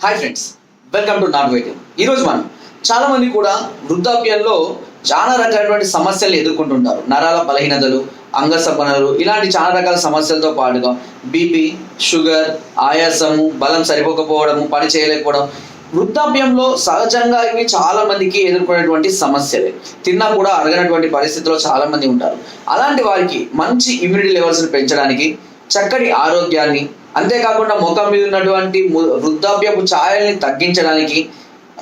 Hi friends welcome to not waiting ఈరోజు మనం చాలామంది కూడా వృద్ధాప్యంలో చాలా రకాలైనటువంటి సమస్యలు ఎదుర్కొంటుంటారు. నరాల బలహీనతలు అంగసపనలు ఇలాంటి చాలా రకాల సమస్యలతో పాటుగా బీపీ షుగర్ ఆయాసము బలం సరిపోకపోవడము పని చేయలేకపోవడం. వృద్ధాప్యంలో సహజంగా ఇవి చాలా మందికి ఎదుర్కొనేటువంటి సమస్యలే. తిన్నా కూడా అరగనటువంటి పరిస్థితిలో చాలా మంది ఉంటారు. అలాంటి వారికి మంచి ఇమ్యూనిటీ లెవెల్స్ని పెంచడానికి చక్కటి ఆరోగ్యాన్ని అంతేకాకుండా ముఖం మీద ఉన్నటువంటి వృద్ధాప్యపు ఛాయల్ని తగ్గించడానికి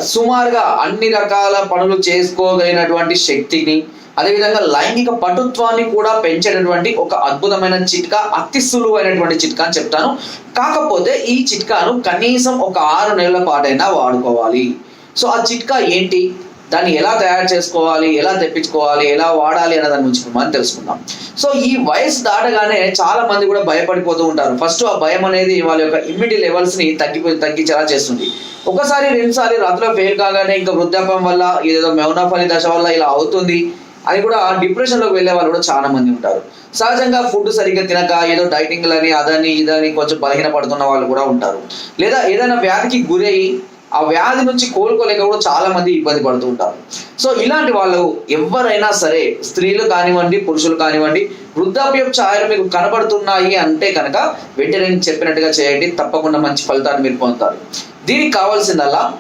సుమారుగా అన్ని రకాల పనులు చేసుకోగలిగినటువంటి శక్తిని అదేవిధంగా లైంగిక పటుత్వాన్ని కూడా పెంచేటటువంటి ఒక అద్భుతమైన చిట్కా అతి సులువైనటువంటి చిట్కా అని చెప్తాను. కాకపోతే ఈ చిట్కాను కనీసం ఒక ఆరు నెలల పాటైనా వాడుకోవాలి. సో ఆ చిట్కా ఏంటి? దాన్ని ఎలా తయారు చేసుకోవాలి ఎలా తెప్పించుకోవాలి ఎలా వాడాలి అనే దాని గురించి మనం తెలుసుకుందాం. సో ఈ వయసు దాటగానే చాలా మంది కూడా భయపడిపోతూ ఉంటారు. ఫస్ట్ ఆ భయం అనేది వాళ్ళ యొక్క ఇమ్యూనిటీ లెవెల్స్ని తగ్గిపోయి తగ్గించేలా చేస్తుంది. ఒకసారి రెండుసారి రాత్రిలో ఫెయిల్ కాగానే ఇంకా వృద్ధాపం వల్ల ఏదో మౌనఫలి దశ వల్ల ఇలా అవుతుంది అని కూడా డిప్రెషన్లోకి వెళ్ళే వాళ్ళు కూడా చాలా మంది ఉంటారు. సహజంగా ఫుడ్ సరిగ్గా తినక ఏదో డైటింగ్లని అదని ఇదని కొంచెం బలహీన పడుతున్న వాళ్ళు కూడా ఉంటారు. లేదా ఏదైనా వ్యాధికి గురై ఆ వ్యాధి నుంచి కోలుకోలేక కూడా చాలా మంది ఇబ్బంది పడుతూ ఉంటారు. సో ఇలాంటి వాళ్ళు ఎవరైనా సరే స్త్రీలు కానివ్వండి పురుషులు కానివ్వండి వృద్ధాప్యం ఛాయలు మీకు కనబడుతున్నాయి అంటే కనుక వెంటనే చెప్పినట్టుగా చేయండి. తప్పకుండా మంచి ఫలితాన్ని మీరు పొందుతారు. దీనికి కావాల్సిందల్లా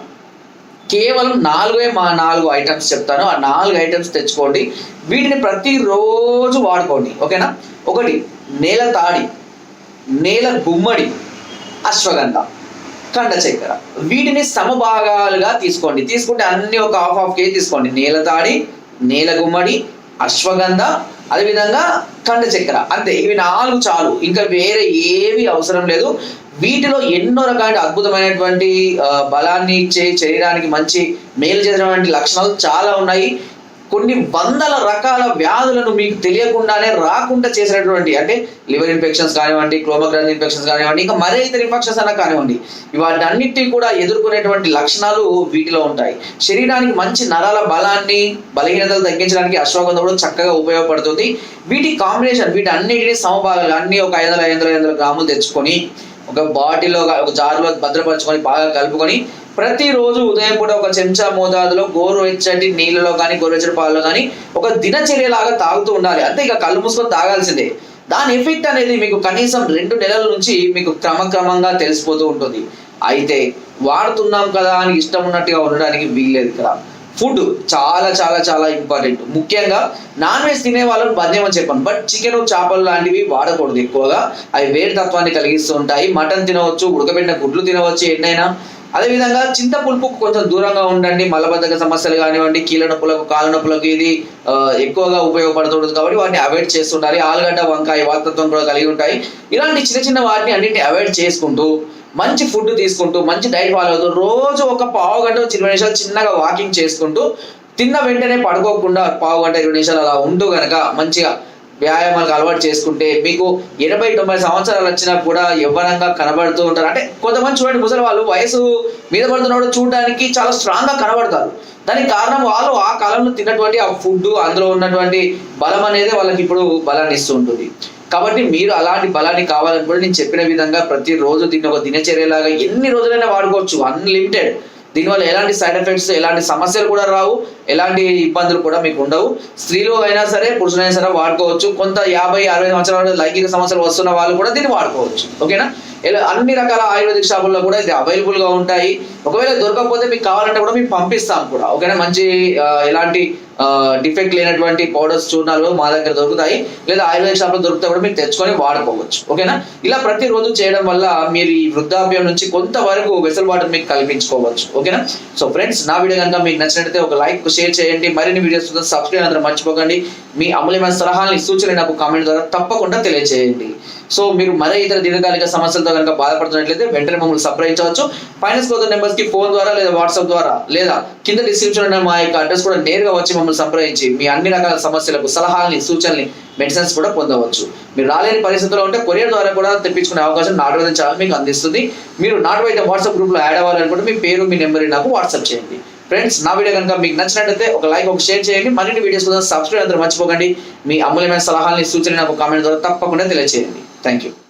కేవలం నాలుగే మా నాలుగు ఐటమ్స్ చెప్తాను. ఆ నాలుగు ఐటమ్స్ తెచ్చుకోండి. వీటిని ప్రతిరోజు వాడుకోండి. ఓకేనా? ఒకటి నేల తాడి నేల గుమ్మడి అశ్వగంధ. కండ చక్కెర. వీటిని సమభాగాలుగా తీసుకోండి. తీసుకుంటే అన్ని ఒక హాఫ్ హాఫ్ కేజీ తీసుకోండి. నేల తాడి నేల గుమ్మడి అశ్వగంధ అదేవిధంగా కండ చక్కెర. అంతే. ఇవి నాలుగు చాలు. ఇంకా వేరే ఏవి అవసరం లేదు. వీటిలో ఎన్నో రకాల అద్భుతమైనటువంటి బలాన్ని ఇచ్చే శరీరానికి మంచి మేలు చేసినటువంటి లక్షణాలు చాలా ఉన్నాయి. కొన్ని వందల రకాల వ్యాధులను మీకు తెలియకుండానే రాకుండా చేసినటువంటి అంటే లివర్ ఇన్ఫెక్షన్స్ కానివ్వండి క్లోమగ్రంథి ఇన్ఫెక్షన్స్ కానివ్వండి ఇంకా మరే ఇతర ఇన్ఫెక్షన్స్ అన్నా కానివ్వండి వాటన్నిటిని కూడా ఎదుర్కొనేటువంటి లక్షణాలు వీటిలో ఉంటాయి. శరీరానికి మంచి నరాల బలాన్ని బలహీనతలు తగ్గించడానికి అశ్వగంధం కూడా చక్కగా ఉపయోగపడుతుంది. వీటి కాంబినేషన్ వీటి అన్నిటిని సమభాగాలు అన్ని ఒక ఐదు వందల ఐదు వందల ఐదు వందల గ్రాములు తెచ్చుకొని ఒక బాటిల్లో ఒక జార్లో భద్రపరచుకొని బాగా కలుపుకొని ప్రతిరోజు ఉదయం పూట ఒక చెంచా మోతాదులో గోరువెచ్చటి నీళ్ళలో కానీ గోరువెచ్చటి పాలలో కానీ ఒక దినచర్యలాగా తాగుతూ ఉండాలి. అంతే ఇక కళ్ళు మూసుకొని తాగాల్సిందే. దాని ఎఫెక్ట్ అనేది మీకు కనీసం రెండు నెలల నుంచి మీకు క్రమక్రమంగా తెలిసిపోతూ ఉంటుంది. అయితే వాడుతున్నాం కదా అని ఇష్టం ఉన్నట్టుగా ఉండడానికి వీల్లేదు ఇక్కడ. ఫుడ్ చాలా చాలా చాలా ఇంపార్టెంట్. ముఖ్యంగా నాన్ వెజ్ తినే వాళ్ళని బద్యమని చెప్పాను. బట్ చికెన్ చేపలు లాంటివి వాడకూడదు ఎక్కువగా. అవి వేడి తత్వాన్ని కలిగిస్తూ ఉంటాయి. మటన్ తినవచ్చు ఉడకబెట్టిన గుడ్లు తినవచ్చు ఎన్నైనా. అదేవిధంగా చింతపులుపుకు కొంచెం దూరంగా ఉండండి. మలబద్ధక సమస్యలు కానివ్వండి కీళ్ళ నొప్పులకు కాళ్ళ నొప్పులకు ఇది ఎక్కువగా ఉపయోగపడుతుంది కాబట్టి వాటిని అవాయిడ్ చేస్తుండాలి. ఆలుగడ్డ వంకాయ వాతత్వం కూడా కలిగి ఉంటాయి. ఇలాంటి చిన్న చిన్న వాటిని అన్నింటిని అవాయిడ్ చేసుకుంటూ మంచి ఫుడ్ తీసుకుంటూ మంచి డైట్ ఫాలో అవుతూ రోజు ఒక పావు గంట ఇరవై నిమిషాలు చిన్నగా వాకింగ్ చేసుకుంటూ తిన్న వెంటనే పడుకోకుండా పావు గంట ఇరవై నిమిషాలు అలా ఉంటూ కనుక మంచిగా వ్యాయామాలకు అలవాటు చేసుకుంటే మీకు ఎనభై తొంభై సంవత్సరాలు వచ్చినా కూడా యవ్వనంగా కనబడుతూ ఉంటారు. అంటే కొంతమంది చూడండి ముసలి వాళ్ళు వయసు మీద పడుతున్నప్పుడు చూడడానికి చాలా స్ట్రాంగ్గా కనబడతారు. దానికి కారణం వాళ్ళు ఆ కాలంలో తిన్నటువంటి ఆ ఫుడ్ అందులో ఉన్నటువంటి బలం అనేది వాళ్ళకి ఇప్పుడు బలాన్ని ఇస్తూ ఉంటుంది. కాబట్టి మీరు అలాంటి బలాన్ని కావాలనుకుంటే నేను చెప్పిన విధంగా ప్రతిరోజు దీన్ని ఒక దినచర్యలాగా ఎన్ని రోజులైనా వాడుకోవచ్చు. అన్లిమిటెడ్ దీనివల్ల ఎలాంటి సైడ్ ఎఫెక్ట్స్ ఎలాంటి సమస్యలు కూడా రావు ఎలాంటి ఇబ్బందులు కూడా మీకు ఉండవు. స్త్రీలు అయినా సరే పురుషులైనా సరే వాడుకోవచ్చు. కొంత యాభై అరవై సంవత్సరాల లైంగిక సమస్యలు వస్తున్న వాళ్ళు కూడా దీన్ని వాడుకోవచ్చు. ఓకేనా? ఇలా అన్ని రకాల ఆయుర్వేదిక్ షాపుల్లో కూడా ఇది అవైలబుల్గా ఉంటాయి. ఒకవేళ దొరకకపోతే మీకు కావాలంటే కూడా మేము పంపిస్తాం కూడా. ఓకేనా? మంచి ఎలాంటి డిఫెక్ట్ లేనటువంటి పౌడర్స్ చూర్ణాలు మా దగ్గర దొరుకుతాయి. లేదా ఆయుర్వేదిక్ షాప్లో దొరికితే కూడా మీరు తెచ్చుకొని వాడుకోవచ్చు. ఓకేనా? ఇలా ప్రతిరోజు చేయడం వల్ల మీరు ఈ వృద్ధాప్యం నుంచి కొంతవరకు వెసులుబాటు మీకు కల్పించుకోవచ్చు. ఓకేనా? సో ఫ్రెండ్స్ నా వీడియో కనుక మీకు నచ్చినట్లయితే ఒక లైక్ షేర్ చేయండి. మరిన్ని వీడియోస్ కోసం సబ్స్క్రైబ్ అందరూ మర్చిపోకండి. మీ అమూల్యమైన సలహాలని సూచనలు నాకు కామెంట్ ద్వారా తప్పకుండా తెలియజేయండి. సో మీరు మరే ఇతర దీర్ఘకాలిక సమస్యలతో కనుక బాధపడుతున్నట్లయితే వెంటనే మమ్మల్ని సంప్రదించవచ్చు. ఫైనాన్స్ కోత నెంబర్స్కి ఫోన్ ద్వారా లేదా వాట్సాప్ ద్వారా లేదా కింద డిస్క్రిప్షన్ ఉన్న మా యొక్క అడ్రస్ కూడా నేరుగా వచ్చి మమ్మల్ని సంప్రదించి మీ అన్ని రకాల సమస్యలకు సలహాలని సూచనల్ని మెడిసిన్స్ కూడా పొందవచ్చు. మీరు రాలేని పరిస్థితుల్లో ఉంటే కొరియర్ ద్వారా కూడా తెప్పించుకునే అవకాశం నాటు ఛానల్ మీకు అందిస్తుంది. మీరు నాటు వాట్సాప్ గ్రూప్లో యాడ్ అవ్వాలనుకుంటే మీ పేరు మీ నెంబర్ నాకు వాట్సాప్ చేయండి. ఫ్రెండ్స్ నా వీడియో కనుక మీకు నచ్చినట్లయితే ఒక లైక్ ఒక షేర్ చేయండి. మరిన్ని వీడియోస్ కోసం సబ్స్క్రైబ్ అందరూ మర్చిపోకండి. మీ అమూల్యమైన సలహాలని సూచనలు నాకు కామెంట్ ద్వారా తప్పకుండా తెలియజేయండి Thank you.